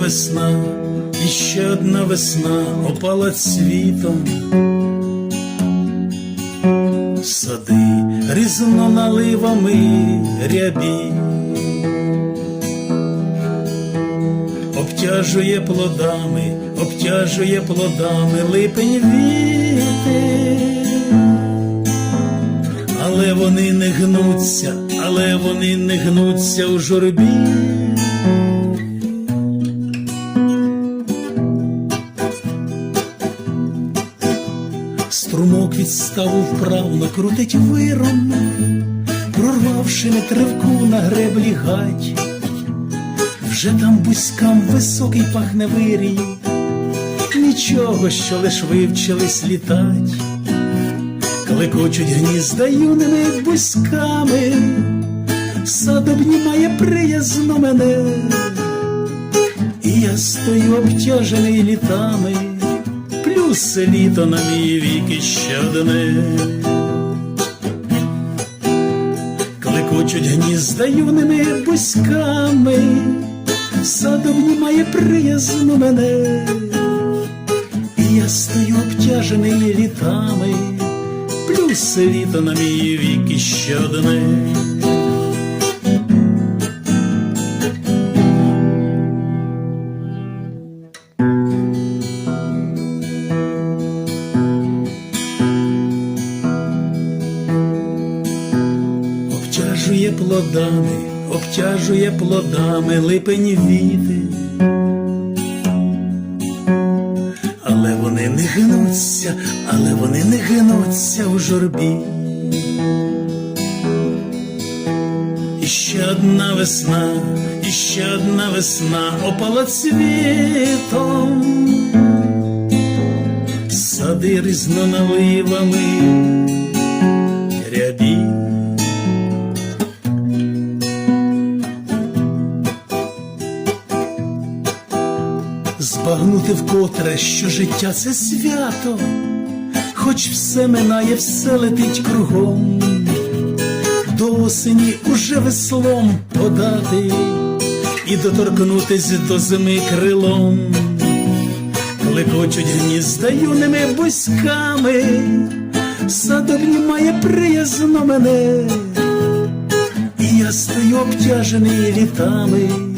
весна, і ще одна весна опала цвітом. Сади різно наливами рябі, обтяжує плодами, обтяжує плодами липень вітер. Але вони не гнуться, але вони не гнуться у журбі. Струмок від ставу вправно крутить виром, прорвавши метривку на греблі гать. Вже там бузькам високий пахне вирій, нічого, що лиш вивчились літать. Клекочуть гнізда юними бузьками, сад обнімає приязно мене, і я стою обтяжений літами, плюс літо на мій вік іще одне. Клекочуть гнізда юними бузьками, сад обнімає приязно мене, і я стою обтяжений літами плюс літо на мій вік іще Обтяжує плодами, обтяжує плодами липень віти. Але вони не гнуться, але вони не гнуться у журбі. І ще одна весна, і ще одна весна опала цвітом. Сади різноналивами рябі. Збагнути вкотре, що життя це свято, хоч все минає, все летить кругом, до осені уже веслом подати і доторкнутись до зими крилом, клекочуть гнізда юними бузьками, сад обнімає приязно мене, і я стою обтяжений літами